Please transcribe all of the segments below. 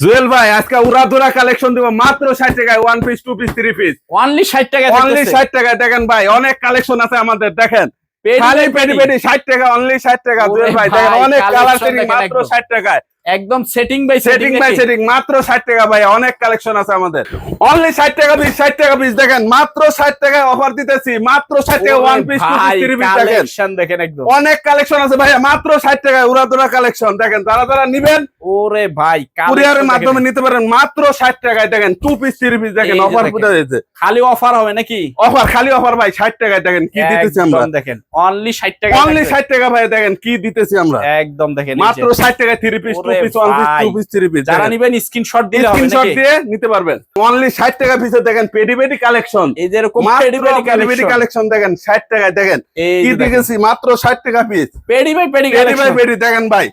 জুয়েল ভাই আজকে উড়াধুরা কালেকশন দিব। মাত্র ষাট টাকায় one piece two piece three piece only ষাট টাকা অনলি ষাট টাকায়। দেখেন ভাই অনেক কালেকশন আছে আমাদের দেখেন। খালি পেটি পেটি ষাট টাকা অনলি ষাট টাকা। জুয়েল ভাই দেখেন অনেক কালার মাত্র ষাট টাকায়। একদম setting by setting by setting মাত্র ষাট টাকা ভাই অনেক কালেকশন আছে আমাদের। অনলি ষাট টাকা পিস ষাট টাকা পিস দেখেন মাত্র ষাট টাকায় অফার দিতেছি মাত্র ষাট টাকা one piece two piece collection দেখেন। একদম। অনেক কালেকশন আছে ভাই মাত্র ষাট টাকায় উড়াধুরা কালেকশন দেখেন যারা যারা নিবেন ওরে ভাই কুরিয়ারের মাধ্যমে নিতে পারেন মাত্র ষাট টাকায় দেখেন টু পিস থ্রি পিস দেখেন অফার দিয়েছে। খালি অফার হবে নাকি? অফার খালি অফার ভাই ষাট টাকায় দেখেন কি দিতেছি আমরা। একদম দেখেন অনলি ষাট টাকা অনলি ষাট টাকা ভাই দেখেন কি দিতেছি আমরা। একদম দেখেন মাত্র ষাট টাকায় three piece piece one piece two piece three piece যারা নিবেন স্ক্রিনশট দিলে হবে স্ক্রিনশট দিয়ে নিতে পারবেন। অনলি টাকা পিসে দেখেন পেডি পেডি কালেকশন এই যে এরকম পেডি পেডি পেডি পেডি কালেকশন কালেকশন দেখেন টাকায় দেখেন। কি যে মাত্র ষাট টাকা পিস পেডি বাই পেডি পেডি কালেকশন পেডি দেখেন ভাই।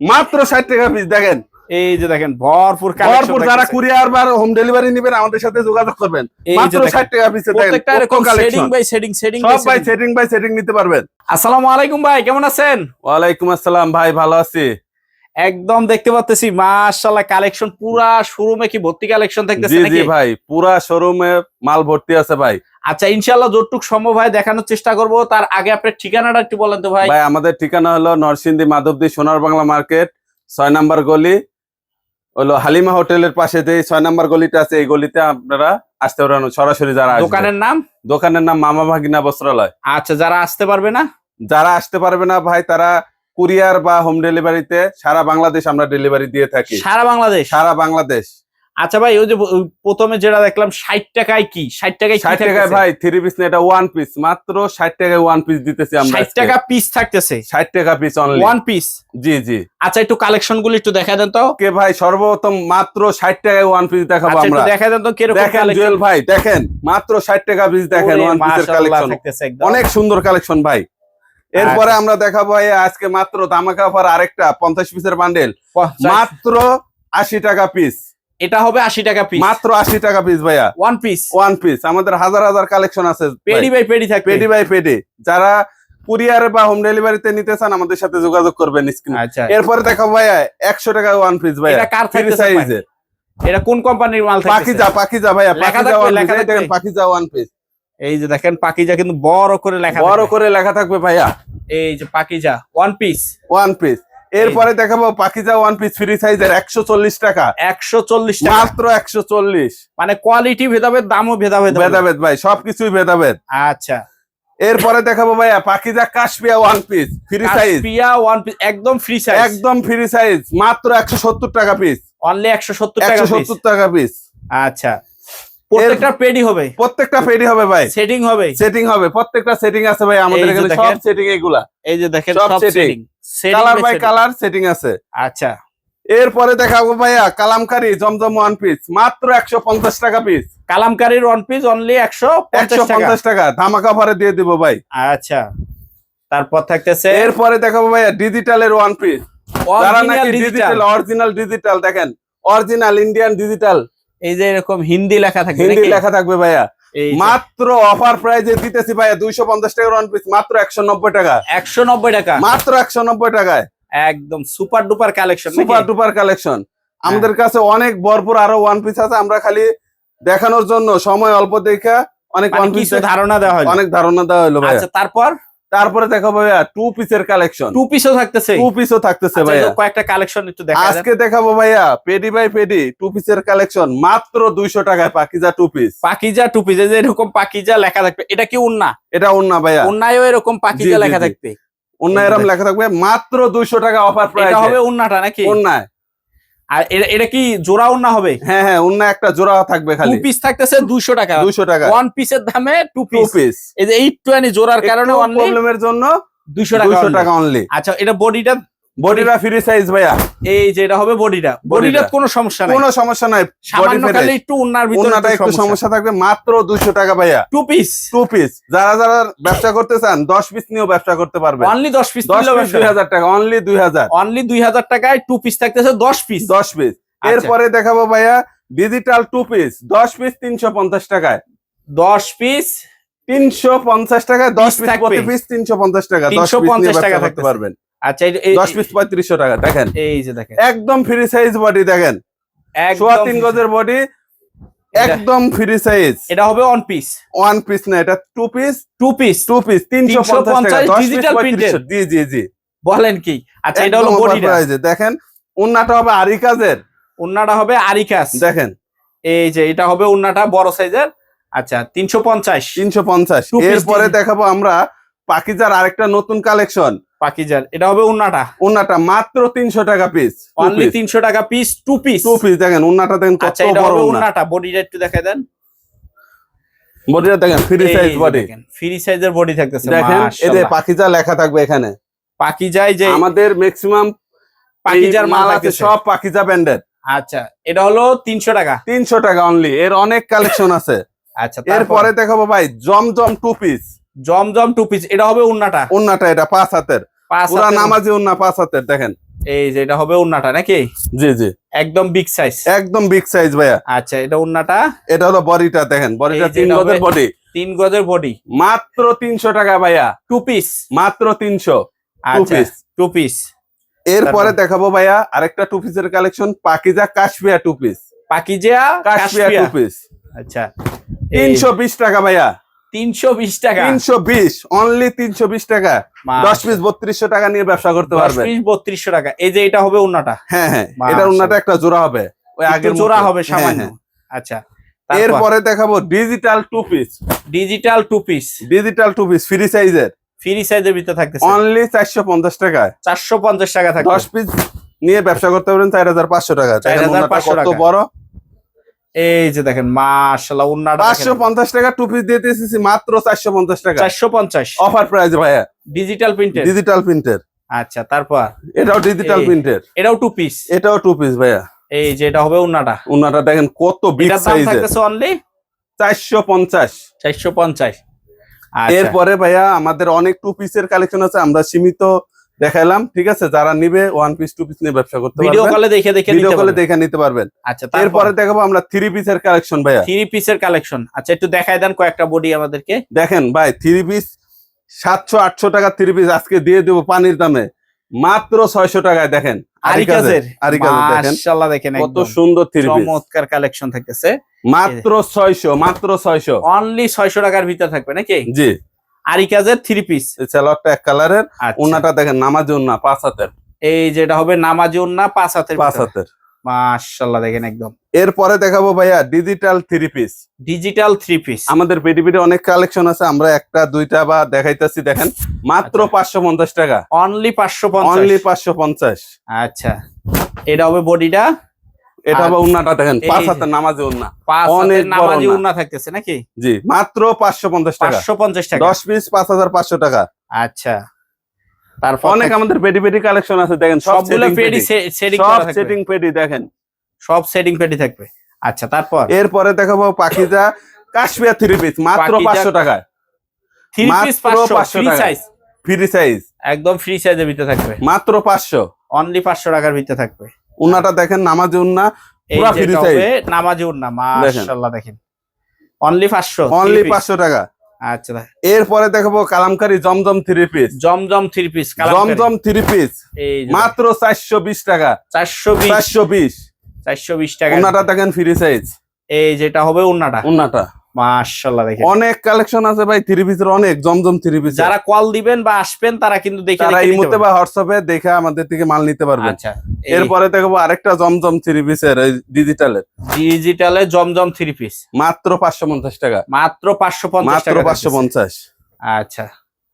মাত্র ষাট টাকা পিস দেখেন। এই যে দেখেন ভরপুর ভরপুর যারা কুরিয়ার বা হোম ডেলিভারি নেবেন আমাদের সাথে যোগাযোগ করবেন। মাত্র দেখেন। ষাট টাকা পিসে দেখেন প্রত্যেকটা এরকম setting collection by setting setting সব ভাই সেটিং বাই সেটিং নিতে পারবেন। আসসালামু আলাইকুম ভাই কেমন আছেন? ওয়ালাইকুম আসসালাম ভাই ভালো আছি। একদম দেখতে পাচ্তেছি মাশাআল্লাহ কালেকশন পুরা শোরুমে কি ভর্তি কালেকশন থাকতেছে নাকি জি ভাই পুরা শোরুমে মাল ভর্তি আছে ভাই। আচ্ছা ইনশাআল্লাহ যতটুক সম্ভব হয় দেখানোর চেষ্টা করব। তার আগে আপনার ঠিকানাটা একটু বলেন তো ভাই। ভাই আমাদের ঠিকানা হলো নরসিংদী মাধবদী সোনার বাংলা মার্কেট ছয় নাম্বার গলি। হলো হালিমা হোটেলের পাশে যে ছয় নাম্বার গলিটা আছে এই গলিতে আপনারা আসতে পারেন সরাসরি যারা দোকানের নাম? দোকানের নাম মামা ভাগিনা বস্ত্রালয়। আচ্ছা যারা আসতে পারবে না? যারা আসতে পারবে না ভাই তারা কুরিয়ার বা হোম ডেলিভারিতে সারা বাংলাদেশ আমরা ডেলিভারি দিয়ে থাকি। সারা বাংলাদেশ? সারা বাংলাদেশ। আচ্ছা ভাই ওই যে প্রথমে যেটা দেখলাম ষাট টাকায় কি? ষাট টাকায় ষাট টাকায় ভাই থ্রি পিস না এটা ওয়ান পিস মাত্র ষাট টাকায় ওয়ান পিস দিতেছি আমরা ষাট টাকা পিস থাকতেছে? ষাট টাকা পিস অনলি ওয়ান পিস জি জি। আচ্ছা একটু কালেকশনগুলো একটু দেখা দেন তো। কে ভাই সর্বপ্রথম মাত্র ষাট টাকায় ওয়ান পিস দেখাবো আচ্ছা আমরা। দেখা দেন তো কীরকম দেখেন জুয়েল ভাই দেখেন মাত্র ষাট টাকা পিস দেখেন ওয়ান পিসের কালেকশন অনেক সুন্দর কালেকশন ভাই। এরপরে আচ্ছা। আমরা দেখাবো আজকে মাত্র ধামাকা অফার আরেকটা পঞ্চাশ পিসের বান্ডেল মাত্র আশি টাকা পিস এটা হবে আশি টাকা পিস মাত্র আশি টাকা পিস ভাইয়া। ওয়ান পিস ওয়ান পিস আমাদের হাজার হাজার কালেকশন আছে পেডি বাই পেডি থাকবে। পেডি বাই পেডি যারা কুরিয়ার বা হোম ডেলিভারিতে নিতে চান আমাদের সাথে যোগাযোগ করবেন স্ক্রিন আচ্ছা। এরপরে দেখাবো ভাইয়া একশো টাকা ওয়ান পিস ভাইয়া। এটা কার সাইজে এটা কোন কোম্পানির মাল পাখিজা পাখিজা ভাইয়া। থাকবে, ওয়ান পিস এই যে দেখেন পাকিজা কিন্তু বড় করে লেখা বড় করে লেখা থাকবে ভাইয়া। এই যে Pakiza one piece one piece এরপরে দেখাবো পাকিজা ওয়ান পিস ফ্রি সাইজের একশো চল্লিশ টাকা। একশো চল্লিশ টাকা। মাত্র একশো চল্লিশ। মানে কোয়ালিটি ভেদাভেদ দামও ভেদাভেদ ভেদাভেদ ভাই সবকিছুই ভেদাভেদ। আচ্ছা। এরপরে দেখাবো ভাইয়া পাখিজা কাশপিয়া ওয়ান পিস ফ্রি সাইজ পিয়া ওয়ান পিস একদম ফ্রি সাইজ একদম ফ্রি সাইজ মাত্র একশো সত্তর টাকা পিস অনলি একশো সত্তর টাকা একশো সত্তর টাকা পিস আচ্ছা। প্রত্যেকটা পেডি হবে। প্রত্যেকটা পেডি হবে ভাই। সেটিং হবে। সেটিং হবে। প্রত্যেকটা সেটিং আছে ভাই আমাদের এখানে। সব সেটিং এগুলা। এই যে দেখেন সব setting colour by colour setting আছে। আচ্ছা। এরপরে দেখাবো ভাইয়া কালামকারি জমজম ওয়ান পিস মাত্র একশো পঞ্চাশ টাকা পিস কালামকারির ওয়ান পিস অনলি একশো একশো পঞ্চাশ টাকা। ধামাকা অফারে দিয়ে দিব ভাই। আচ্ছা। তারপর থাকতেছে এরপরে দেখাবো ভাইয়া ডিজিটালের ওয়ান পিস যারা নাকি ডিজিটাল অরিজিনাল ডিজিটাল দেখেন। অরিজিনাল ইন্ডিয়ান ডিজিটাল এই যে এরকম হিন্দি লেখা থাকে হিন্দি লেখা থাকবে ভাইয়া। মাত্র অফার প্রাইজে দিতেছি ভাইয়া দুইশো পঞ্চাশ টাকার ওয়ান পিস মাত্র একশো নব্বই টাকা। একশো নব্বই টাকা? মাত্র একশো নব্বই টাকায়। একদম super duper collection super duper collection আমাদের কাছে অনেক ভরপুর আরও ওয়ান পিস আছে আমরা খালি দেখানোর জন্য সময় অল্প দেখা অনেক ওয়ান পিস মানে ধারণা দেওয়া হয় অনেক ধারণা দেওয়া হলো আচ্ছা তারপর? তারপরে দেখো ভাইয়া টু পিসের কালেকশন টু পিসও থাকতেছে। টু পিসও থাকতেছে আচ্ছা, ভাইয়া। কয়েকটা কালেকশন একটু দেখা আজকে দেখাবো ভাইয়া পেডি বাই পেডি টু পিসের কালেকশন মাত্র দুইশো টাকায় Pakiza two piece Pakiza two piece যে এরকম পাকিজা লেখা থাকবে। এটা কি উন্না? এটা অন্য ভাইয়া। উন্নায়ও এরকম পাকিজা লেখা থাকবে। এরম দেখ- লেখা থাকবে মাত্র দুইশো টাকা অফার প্রাইস এটা হবে উন্নাটা নাকি? অন্যায় আর এটা- কি জোড়া উন্না হবে? হ্যাঁ হ্যাঁ অন্য একটা জোড়া থাকবে টু খালি পিস থাকতেছে দুইশো টাকা। দুইশো টাকা। ওয়ান পিসের দামে টু পিস এই যে এইট টোয়েন্টি জোড়ার কারণে অনলি প্রবলেমের জন্য দুইশো টাকা দুইশো only। টাকা অনলি আচ্ছা এটা বডিটা বডিটা ফ্রি সাইজ ভাইয়া। এই যে এটা হবে বডিটা। বডিটা কোনো সমস্যা নাই। কোনো সমস্যা নাই। সামান্য খালি একটু উন্নার ভিতরে অন্যটা একটু সমস্যা। থাকবে মাত্র দুইশো টাকা ভাইয়া। টু পিস টু পিস যারা যারা ব্যবসা করতে চান দশ পিস নিয়েও ব্যবসা করতে পারবে অনলি দশ পিস দশ পিস দুই হাজার টাকা অনলি দুই হাজার। অনলি দুই হাজার টাকায় টু পিস থাকতেছে দশ পিস দশ পিস। এরপরে দেখাবো ভাইয়া ডিজিটাল টু পিস দশ পিস তিনশো পঞ্চাশ টাকায়। দশ পিস তিনশো পঞ্চাশ টাকায় দশ পিস প্রতি পিস তিনশো পঞ্চাশ টাকা। দশ 350 পিস টাকা টাকা থাকতেছে। পারবেন। আচ্ছা এই- এই- দশ পিস পঁয়ত্রিশশো টাকা দেখেন। এই যে দেখেন। একদম ফ্রি সাইজ বডি দেখেন। সোয়া তিন গজের বডি একদম ফ্রি সাইজ এটা হবে অন পিস ওয়ান পিস না এটা two piece two piece two piece তিনশো পঞ্চাশ টাকা। 350 দশ পিস digital পঁয়ত্রিশশো জি জি জি। বলেন কি? আচ্ছা এটা হলো বডিটা দেখেন উন্নাটা হবে আরি কাজের। উন্নাটা হবে আরিকাস দেখেন। এই যে এটা হবে উন্নাটা বড় সাইজের আচ্ছা তিনশো পঞ্চাশ। তিনশো পঞ্চাশ। Two piece এরপরে দেখাবো আমরা পাকিজার আরেকটা নতুন কালেকশন পাকিজার এটা হবে উন্নাটা। উন্নাটা মাত্র তিনশো টাকা পিস অনলি তিনশো টাকা piece two piece two piece দেখেন উন্নাটা দেখেন আচ্ছা এটা হবে উন্নাটা। বডিটা একটু দেখাই দেন। বডিটা দেখেন ফ্রি সাইজ বডি ফ্রি সাইজের বডি থাকতেছে দেখেন মাশাআল্লাহ। পাকিজা লেখা থাকবে এখানে। পাকিজায় যে আমাদের ম্যাক্সিমাম পাকিজার মাল আছে সব পাকিজা ব্যান্ডের আচ্ছা এটা হলো তিনশো টাকা। তিনশো টাকা অনলি এর অনেক কালেকশন আছে। আচ্ছা এরপরে দেখাবো ভাই Zamzam two piece Zamzam two piece এটা হবে উন্নাটা। উন্নাটা এটা পাঁচ হাতের। পুরা নামাজি উন্না পাঁচ হাতের দেখেন। এই যে এটা হবে উন্নাটা নাকি? জি জি। একদম বিগ সাইজ একদম বিগ সাইজ ভাইয়া। আচ্ছা এটা উন্নাটা? এটা হলো বডিটা দেখেন বডিটা তিন গজের বডি তিন গজের বডি মাত্র তিনশো টাকা ভাইয়া। টু পিস মাত্র তিনশো। আচ্ছা। টু পিস এরপরে দেখাবো ভাইয়া আরেকটা টু পিসের কালেকশন পাকিজা কাশপিয়া টু পিস পাকিজা কাশপিয়া টু পিস আচ্ছা তিনশো বিশ টাকা ভাইয়া। তিনশো বিশ টাকা। তিনশো বিশ অনলি তিনশো বিশ টাকা। দশ পিস বত্রিশশো টাকা নিয়ে ব্যবসা করতে পারবেন পিস বত্রিশশো টাকা। এই যে এটা হবে উন্নাটা? হ্যাঁ হ্যাঁ। এটার উন্নাটা একটা জোড়া হবে। ওই আগের জোড়া হবে হ্যাঁ, সামান্য। হ্যাঁ। আচ্ছা এরপরে দেখাবো digital two piece digital two piece digital two piece free সাইজের ফ্রি সাইজের ভিতরে থাকতেছে। অনলি চারশো পঞ্চাশ টাকায় চারশো পঞ্চাশ টাকা থাকবে। দশ পিস নিয়ে ব্যবসা করতে পারেন চার হাজার পাঁচশো টাকা। দেখেন 4,500 উন্নাটা কত টাকা। বড়? এই যে দেখেন মাশাআল্লাহ উন্নাটা পাঁচশো পঞ্চাশ টাকা টু পিস দিয়ে দিয়েছি মাত্র চারশো পঞ্চাশ টাকা। চারশো পঞ্চাশ। অফার প্রাইস ভাইয়া। ডিজিটাল প্রিন্টেড ডিজিটাল প্রিন্টের আচ্ছা তারপর? এটাও ডিজিটাল প্রিন্টের এটাও টু পিস এটাও টু পিস ভাইয়া। এই যে এটা হবে উন্নাটা। উন্নাটা দেখেন কত বিগ দাম সাইজের থাকতেছে অনলি চারশো পঞ্চাশ। চারশো পঞ্চাশ। আচ্ছা। এরপরে ভাইয়া আমাদের অনেক টু পিসের কালেকশন আছে আমরা সীমিত দেখাইলাম ঠিক আছে? যারা নিবে ওয়ান পিস টু পিস নিয়ে ব্যবসা করতে ভিডিও কলে দেখে দেখে ভিডিও কলে দেখে নিতে পারবেন। আচ্ছা এরপরে দেখাবো আমরা থ্রি পিসের কালেকশন ভাইয়া। থ্রি পিসের কালেকশন আচ্ছা একটু দেখাই দেন কয়েকটা বডি আমাদেরকে। দেখেন ভাই থ্রি পিস সাতশো আটশো টাকা থ্রি পিস আজকে দিয়ে দেবো পানির দামে। মাত্র ছয়শো টাকায় দেখেন। কত সুন্দর চমৎকার কালেকশন থাকতেছে। মাত্র ছয়শো মাত্র ছয়শো। অনলি ছয়শো টাকার ভিতর থাকবে নাকি? জি। আরিকাজের থ্রি পিস এই স্যালোয়ারটা এক কালারের। আচ্ছা। ওনাটা দেখেন নামাজি ওনা পাঁচ হাতের। এই যেটা হবে নামাজি উন্না পাঁচ হাতের পাঁচ হাতের। মাশাআল্লাহ দেখেন একদম। এরপরে দেখাবো ভাইয়া digital three piece digital three piece আমাদের পেটি অনেক কালেকশন আছে আমরা একটা দুইটা বা দেখাইতেছি দেখেন। মাত্র আচ্ছা। পাঁচশো পঞ্চাশ টাকা। অনলি পাঁচশো অনলি পাঁচশো পঞ্চাশ। আচ্ছা। এটা হবে বডিটা। এটা আর উন্নাটা দেখেন পাঁচ হাতের নামাজি উন্না। অনেক নামাজি উন্না। থাকতেছে নাকি? জি মাত্র পাঁচশো পঞ্চাশ টাকা। পাঁচশো পঞ্চাশ টাকা। দশ পিস পাঁচ হাজার পাঁচশো টাকা। আচ্ছা। তারপর অনেক আমাদের পেটি পেটি কালেকশন আছে দেখেন সব সবগুলো পেডি। সব সেটিং পেটি দেখেন। সব সেটিং পেডি থাকবে। আচ্ছা তারপর? এরপরে দেখাবো পাখিজা কাশ্মীর থ্রি পিস মাত্র পাঁচশো টাকায়। থ্রি পিস পাঁচশো 500 ফ্রি টাকা। সাইজ ফ্রি সাইজ একদম ফ্রি সাইজের ভিতরে থাকবে। মাত্র পাঁচশো। অনলি পাঁচশো টাকার ভিতরে থাকবে। উন্নাটা দেখেন নামাজি উন্না পুরা free size। নামাজি উন্না মাশাআল্লাহ দেখেন। অনলি পাঁচশো অনলি three piece। পাঁচশো টাকা। আচ্ছা এরপরে দেখাবো Kalamkari Zamzam three piece Zamzam three piece Zamzam three piece মাত্র চারশো বিশ টাকা। চারশো চারশো বিশ। চারশো বিশ টাকা। উন্নাটা দেখেন ফ্রি সাইজ এই যেটা হবে উন্নাটা। উন্নাটা। মাশাআল্লাহ দেখেন। অনেক কালেকশন আছে ভাই থ্রি পিসের অনেক জমজম থ্রি পিস যারা কল দিবেন বা আসবেন তারা কিন্তু দেখে তারা ইমোতে বা হোয়াটসঅ্যাপে দেখে আমাদের থেকে মাল নিতে পারবেন আচ্ছা এরপরে দেখব আরেকটা জমজম থ্রি পিসের ডিজিটালের ডিজিটালে জমজম থ্রি পিস মাত্র পাঁচশো পঞ্চাশ টাকা। মাত্র পাঁচশো পঞ্চাশ মাত্র টাকা পাঁচশো থাকতেছে। পঞ্চাশ। আচ্ছা।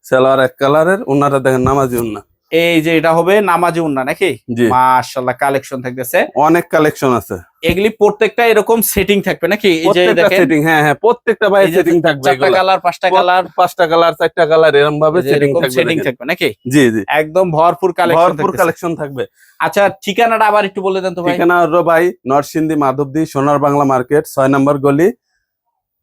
সেলার এক কালারের উন্নাটা দেখেন নামাজি উন্না এই যে এটা হবে নামাজি উন্না নাকি? মাশাআল্লাহ কালেকশন থাকতেছে। অনেক কালেকশন আছে। এগুলি প্রত্যেকটা এরকম সেটিং থাকবে নাকি? এই যে দেখেন সেটিং হ্যাঁ হ্যাঁ প্রত্যেকটা ভাই সেটিং থাকবে চারটা কালার পাঁচটা কালার পাঁচটা কালার চারটা কালার এরকম ভাবে সেটিং থাকবে সেটিং থাকবে নাকি? জি জি। একদম ভরপুর কালেকশন ভরপুর কালেকশন থাকবে। আচ্ছা ঠিকানাটা আবার একটু বলে দেন তো ভাই। ঠিকানা হলো ভাই নরসিংদী মাধবদী সোনার বাংলা মার্কেট ছয় নম্বর গলি।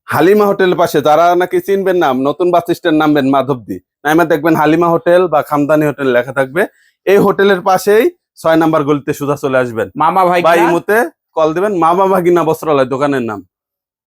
হালিমা হোটেলের পাশে যারা নাকি চিনবেন না নতুন বাস স্ট্যান্ড নামবেন মাধবদী। নামে দেখবেন হালিমা হোটেল বা খামদানি হোটেল লেখা থাকবে। এই হোটেলের পাশেই ছয় নাম্বার গলিতে সুধা চলে আসবেন। মামা ভাই বা ইমুতে কল দেবেন। মামা ভাগিনা বস্ত্রালয় দোকানের নাম।